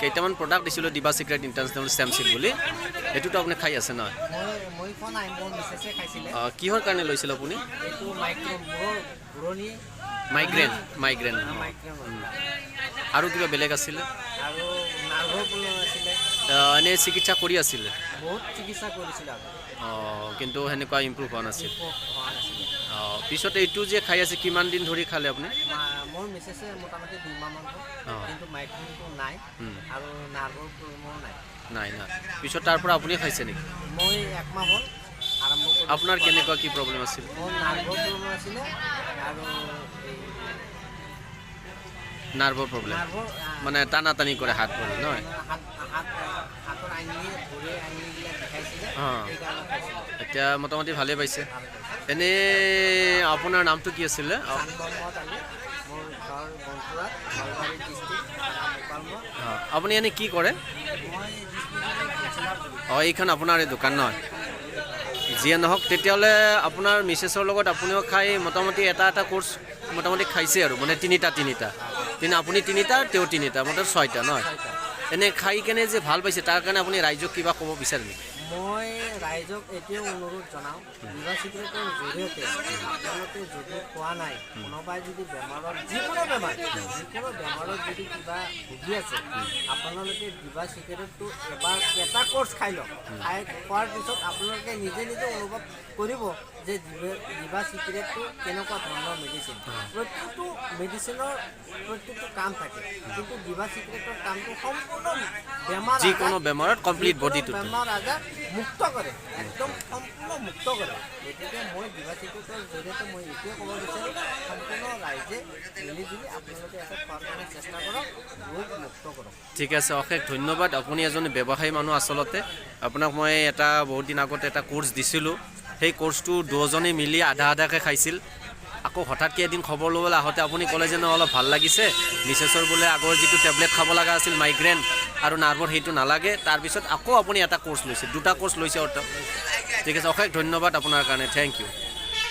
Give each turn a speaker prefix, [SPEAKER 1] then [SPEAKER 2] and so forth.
[SPEAKER 1] কেইটামান প্ৰডাক্ট দিছিলোঁ দিবা চিক্ৰেট ইণ্টাৰনেশ্যনেল ষ্টেমচিল বুলি। সেইটোতো আপুনি খাই আছে নহয় কিহৰ কাৰণে লৈছিল আপুনি? মাইগ্ৰেন মাইগ্ৰেন আৰু কিবা বেলেগ আছিলে? অঁ, এনেই চিকিৎসা কৰি আছিলে? অঁ, কিন্তু সেনেকুৱা ইম্প্ৰুভ হোৱা নাছিল। অঁ, পিছত এইটো যে খাই আছে কিমান দিন ধৰি খালে আপুনি?
[SPEAKER 2] মোৰ মিছেছে মোটামুটি দুইমাহমান হ'ল।
[SPEAKER 1] অঁ।
[SPEAKER 2] কিন্তু মাইগ্ৰেনটো নাই আৰু নাৰ্ভৰ প্ৰব্লেমো নাই।
[SPEAKER 1] নাই নাই পিছত তাৰ পৰা আপুনি খাইছে নেকি?
[SPEAKER 2] মই একমাহ হ'ল আৰম্ভ।
[SPEAKER 1] আপোনাৰ কেনেকুৱা কি প্ৰব্লেম আছিল?
[SPEAKER 2] মোৰ নাৰ্ভৰ প্ৰব্লেম আছিলে আৰু
[SPEAKER 1] নাৰ্ভৰ প্ৰব্লেম। মানে টানা টানি কৰে হাত ভৰি নহয়? এতিয়া মোটামুটি ভালেই পাইছে।
[SPEAKER 2] ভালো পাইছোঁ।
[SPEAKER 1] এনেই আপোনাৰ নামটো কি আছিলে? আপুনি এনেই কি কৰে অঁ এইখন আপোনাৰ এই দোকান নহয়। যিয়ে নহওক তেতিয়াহ'লে আপোনাৰ মিছেছৰ লগত আপুনিও খাই মোটামুটি এটা এটা কোৰ্চ মোটামুটি খাইছে আৰু মানে তিনিটা তিনিটা। কিন্তু আপুনি তিনিটা তেওঁ তিনিটা মোটামুটি ছয়টা নহয়? এনেই খাই কেনে যে ভালো পাইছে তাৰ কাৰণে আপুনি ৰাইজক কিবা ক'ব বিচাৰে নেকি?
[SPEAKER 2] মই ৰাইজক এতিয়াও অনুৰোধ জনাওঁ বিবাহ চিক্ৰেটৰ জৰিয়তে আপোনালোকে যদি খোৱা নাই কোনোবাই যদি বেমাৰত যিকোনো বেমাৰ যিকোনো বেমাৰত যদি কিবা ভুগি আছে আপোনালোকে বিবাহ চিক্ৰেটটো এবাৰ এটা কোৰ্চ খাই লওক। খাই খোৱাৰ পিছত আপোনালোকে নিজে নিজে অনুভৱ কৰিব যে বিবাহ চিক্ৰেটটো কেনেকুৱা ধৰণৰ মেডিচিন প্ৰত্যেকটো মেডিচিনৰ প্ৰত্যেকটো কাম থাকে কিন্তু বিবাহ চিক্ৰেটৰ কামটো সম্পূৰ্ণ বেমাৰ
[SPEAKER 1] যিকোনো বেমাৰত কমপ্লিট বডিটো
[SPEAKER 2] বেমাৰ আজাৰ মুক্ত কৰে একদম সম্পূৰ্ণ মুক্ত কৰে গতিকে মই বিবাহ চিকিৎসাৰ জৰিয়তে মই ক'ব বিচাৰোঁ, সম্পূৰ্ণ ৰাইজে মিলিজুলি আপোনালোকে এটা কাৰণে চেষ্টা কৰক ৰোগ মুক্ত কৰক।
[SPEAKER 1] ঠিক আছে, অশেষ ধন্যবাদ। আপুনি এজন ব্যৱসায়ী মানুহ আচলতে। আপোনাক মই এটা বহুত দিন আগতে এটা কোৰ্চ দিছিলোঁ। সেই কোৰ্চটো দুজনে মিলি আধা আধাকৈ খাইছিল। আকৌ হঠাৎকৈ এদিন খবৰ ল'বলৈ আহোঁতে আপুনি ক'লে যে, নহয়, অলপ ভালো লাগিছে। মিছেছৰ বোলে আগৰ যিটো টেবলেট খাব লগা আছিল মাইগ্ৰেন আৰু নাৰ্ভৰ সেইটো নালাগে। তাৰপিছত আকৌ আপুনি এটা কোৰ্চ লৈছে। দুটা কোৰ্চ লৈছে অৰ্থাৎ। ঠিক আছে, অশেষ ধন্যবাদ আপোনাৰ কাৰণে। Thank you